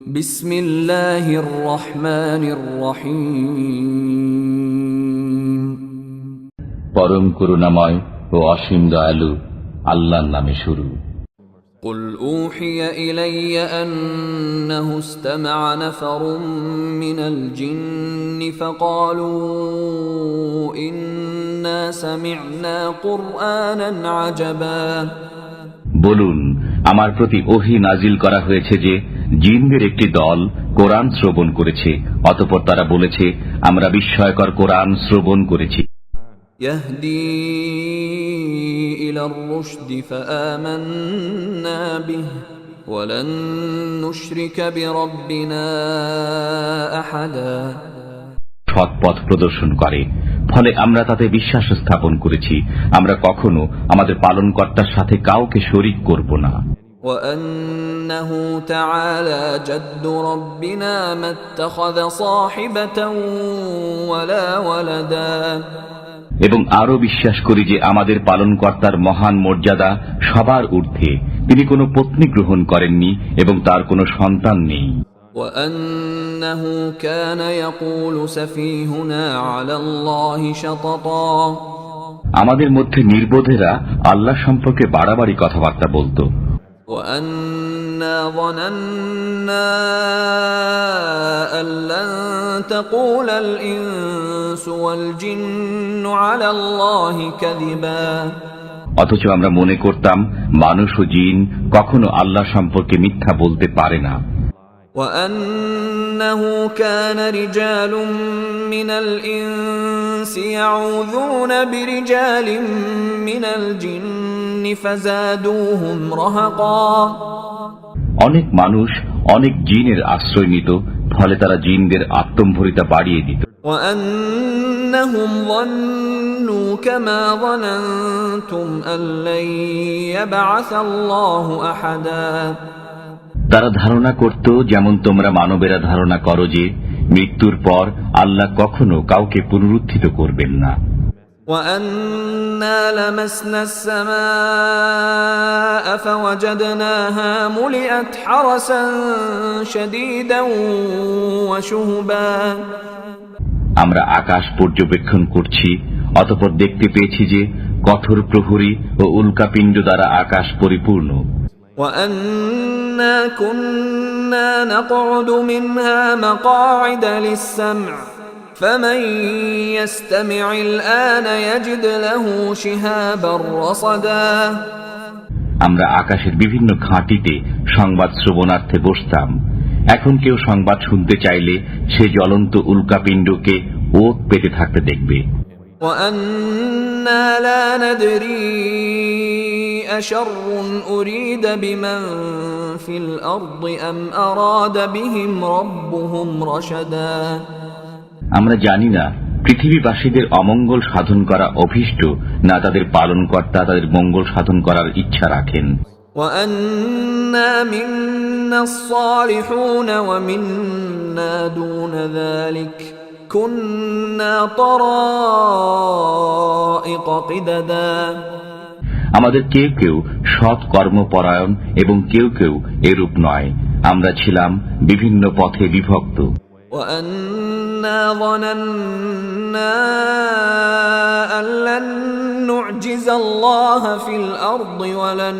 بسم الله الرحمن الرحيم পরম করুণাময় ও অসীম দয়ালু আল্লাহর নামে শুরু قل أوحي إلي أنه استمع نفر من الجن فقالوا إنا سمعنا قرآنا عجبا বলুন আমার প্রতি ওহি নাজিল করা হয়েছে যে জিনদের একটি দল কোরআন শ্রবণ করেছে অতপর তারা বলেছে আমরা বিস্ময়কর কোরআন শ্রবণ করেছি يهدي إلى الرشد فآمنا به ولن نشرك بربنا أحدا সৎ পথ প্রদর্শন করে ফলে আমরা তাতে বিশ্বাস স্থাপন করেছি আমরা কখনো আমাদের পালনকর্তার সাথে কাউকে শরিক করব না وأنه تعالى جد ربنا ما اتخذ صاحبة ولا ولدا এবং আরো বিশ্বাস করি যে আমাদের পালনকর্তার মহান মর্যাদা সবার ঊর্ধ্বে তিনি কোনো পত্নী গ্রহণ করেননি এবং তার কোনো সন্তান নেই وأنه كان يقول سفيهنا على الله شططا আমাদের মধ্যে নির্বোধেরা আল্লাহ সম্পর্কে বাড়াবাড়ি কথাবার্তা বলতো وأنا ظننا أن لن تقول الإنس والجن على الله كذبا অথচ আমরা মনে করতাম মানুষ ও জিন কখনো আল্লাহ সম্পর্কে মিথ্যা বলতে পারে না وأنه كان رجال من الإنس يعوذون برجال من الجن فزادوهم رهقا অনেক মানুষ অনেক জিনের আশ্রয় নিত ফলে তারা জিনদের আত্মম্ভরিতা বাড়িয়ে দিত। তারা ধারণা করত যেমন তোমরা মানবেরা ধারণা করো যে মৃত্যুর পর আল্লাহ কখনো কাউকে পুনরুত্থিত করবেন না। وأنا لمسنا السماء فوجدناها ملئت حرسا شديدا وشهبا আমরা আকাশ পর্যবেক্ষণ করছি অতপর দেখতে পেয়েছি যে কঠোর প্রহরী ও উল্কাপিণ্ড দ্বারা আকাশ পরিপূর্ণ وأنا كنا نقعد منها مقاعد للسمع فمن يستمع الآن يجد له شهابا رصدا আমরা আকাশের বিভিন্ন ঘাঁটিতে সংবাদ শ্রবণার্থে বসতাম এখন কেউ সংবাদ শুনতে চাইলে সে জ্বলন্ত উল্কাপিণ্ডকে ওত পেতে থাকতে দেখবে وأنا আমরা জানি না পৃথিবীবাসীদের অমঙ্গল সাধন করা অভিষ্ট না তাদের পালনকর্তা তাদের মঙ্গল সাধন করার ইচ্ছা রাখেন। আমাদের কেউ কেউ সৎ কর্মপরায়ণ এবং কেউ কেউ এরূপ নয়। আমরা ছিলাম বিভিন্ন পথে বিভক্ত। وأنا ظننا أن لن نعجز الله في الأرض ولن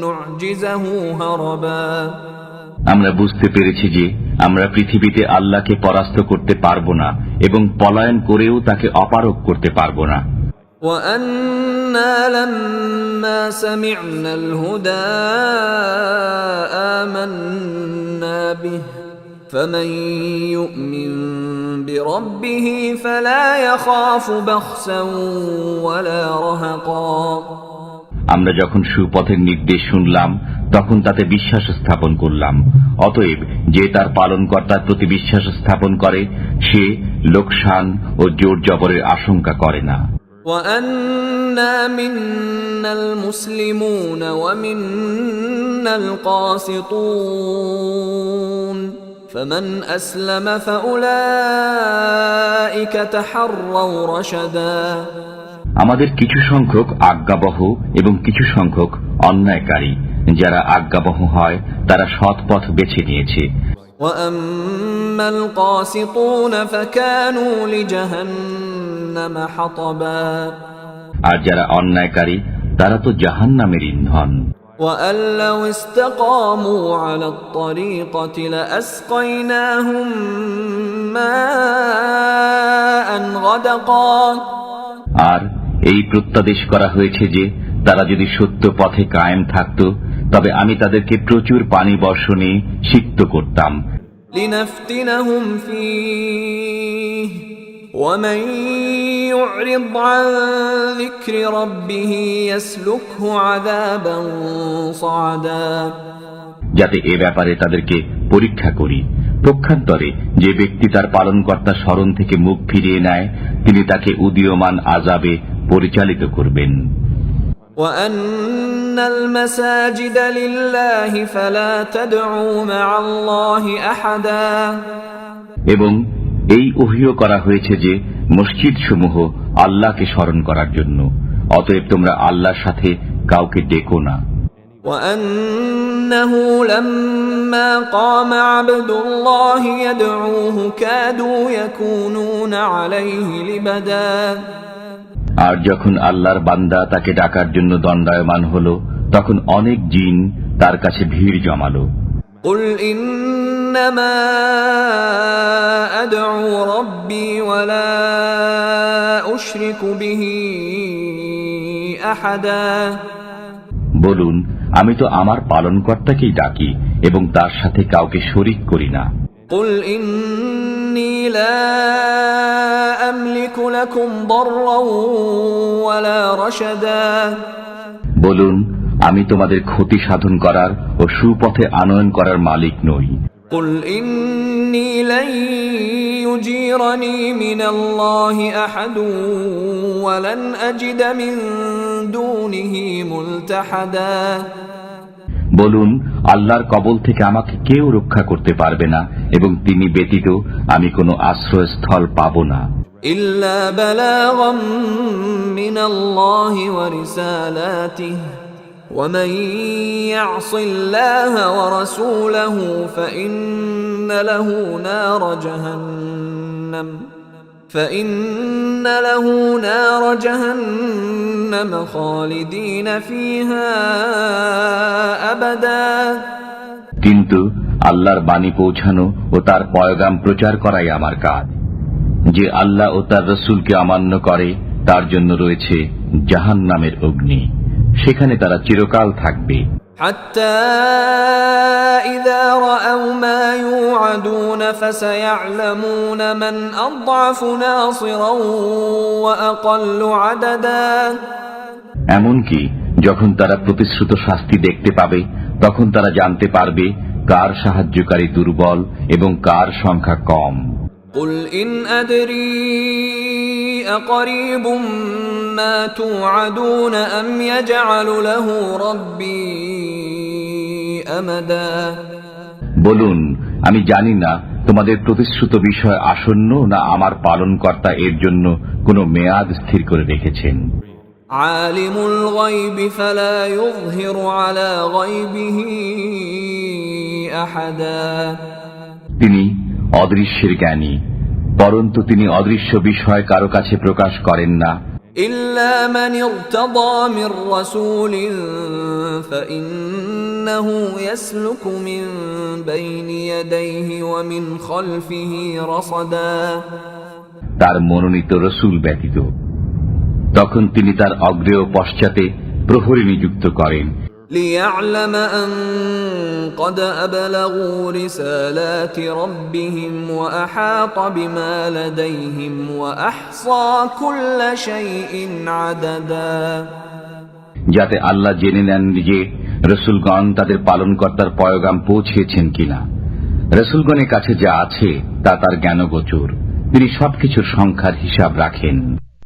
نعجزه هربا আমরা বুঝতে পেরেছি যে আমরা পৃথিবীতে আল্লাহকে পরাস্ত করতে পারবো না এবং পলায়ন করেও তাকে অপারক করতে পারবো না وأنا لما سمعنا الهدى آمنا به فمن يؤمن بربه فلا يخاف بخسا ولا رهقا আমরা যখন সুপথের নির্দেশ শুনলাম তখন তাতে বিশ্বাস স্থাপন করলাম অতএব যে তার পালনকর্তার প্রতি বিশ্বাস স্থাপন করে সে লোকসান ও জোর জবরের আশঙ্কা করে না وأنا منا المسلمون ومنا القاسطون فمن أسلم فأولئك تحروا رشدا আমাদের কিছু সংখ্যক আজ্ঞাবহ এবং কিছু সংখ্যক অন্যায়কারী যারা আজ্ঞাবহ হয় তারা সৎ পথ বেছে নিয়েছে واما القاسطون فكانوا لجهنم حطبا আর যারা অন্যায়কারী তারা তো জাহান্নামের ইন্ধন وان لو استقاموا على الطريقه لاسقيناهم ماء غدقا আর এই প্রত্যাদেশ করা হয়েছে যে তারা যদি সত্য পথে কায়েম থাকত তবে আমি তাদেরকে প্রচুর পানি বর্ষণে সিক্ত করতাম لنفتنهم فيه ومن يعرض عن ذكر ربه يسلكه عذابا صعدا যাতে এ ব্যাপারে তাদেরকে পরীক্ষা করি পক্ষান্তরে যে ব্যক্তি তার পালনকর্তা স্মরণ থেকে মুখ ফিরিয়ে নেয় তিনি তাকে উদীয়মান আজাবে পরিচালিত করবেন وأن المساجد لله فلا تدعوا مع الله أحدا এবং এই ওহিও করা হয়েছে যে মসজিদ সমূহ আল্লাহকে স্মরণ করার জন্য অতএব তোমরা আল্লাহর সাথে কাউকে ডেকো না وأنه لما قام عبد الله يدعوه كادوا يكونون عليه لبدا আর যখন আল্লাহর বান্দা তাকে ডাকার জন্য দণ্ডায়মান হল তখন অনেক জিন তার কাছে ভিড় জমালো قل إنما أدعو ربي ولا أشرك به أحدا বলুন আমি তো আমার পালনকর্তাকেই ডাকি এবং তার সাথে কাউকে শরিক করি না قل إني لا أملك لكم ضرا ولا رشدا বলুন আমি তোমাদের ক্ষতি সাধন করার ও সুপথে আনয়ন করার মালিক নই قل إني لن يجيرني من الله أحد ولن أجد من دونه ملتحدا বলুন আল্লাহর কবল থেকে আমাকে কেউ রক্ষা করতে পারবে না এবং তিনি ব্যতীত আমি কোনো আশ্রয়স্থল পাব না إلا بلاغا من الله ورسالاته ومن يعص الله ورسوله فإن له نار جهنم فإن له نار جهنم خالدين فيها أبدا কিন্তু আল্লাহর বাণী পৌঁছানো ও তার পয়গাম প্রচার করাই আমার কাজ যে আল্লাহ ও তার রসুলকে অমান্য করে তার জন্য রয়েছে জাহান নামের অগ্নি সেখানে তারা চিরকাল থাকবে। এমনকি যখন তারা প্রতিশ্রুত শাস্তি দেখতে পাবে তখন তারা জানতে পারবে কার সাহায্যকারী দুর্বল এবং কার সংখ্যা কম। قل إن أدري أقريب ما توعدون أم يجعل له ربي أمدا বলুন আমি জানি না তোমাদের প্রতিশ্রুত বিষয় আসন্ন না আমার পালনকর্তা এর জন্য কোনো মেয়াদ স্থির করে রেখেছেন عالم الغيب فلا يظهر على غيبه أحدا তিনি অদৃশ্যের জ্ঞানী পরন্তু তিনি অদৃশ্য বিষয় কারো কাছে প্রকাশ করেন না إلا من ارتضى من رسول فإنه يسلك من بين يديه ومن خلفه رصدا তার মনোনীত রসুল ব্যতীত তখন তিনি তার অগ্রে ও পশ্চাতে প্রহরী নিযুক্ত করেন ليعلم أن قد أبلغوا رسالات ربهم وأحاط بما لديهم وأحصى كل شيء عددا যাতে আল্লাহ জেনে নেন যে রসুলগণ তাদের পালনকর্তার পয়গাম পৌঁছেছেন কিনা রসুলগণের কাছে যা আছে তা তার জ্ঞানগোচর তিনি সবকিছুর সংখ্যার হিসাব রাখেন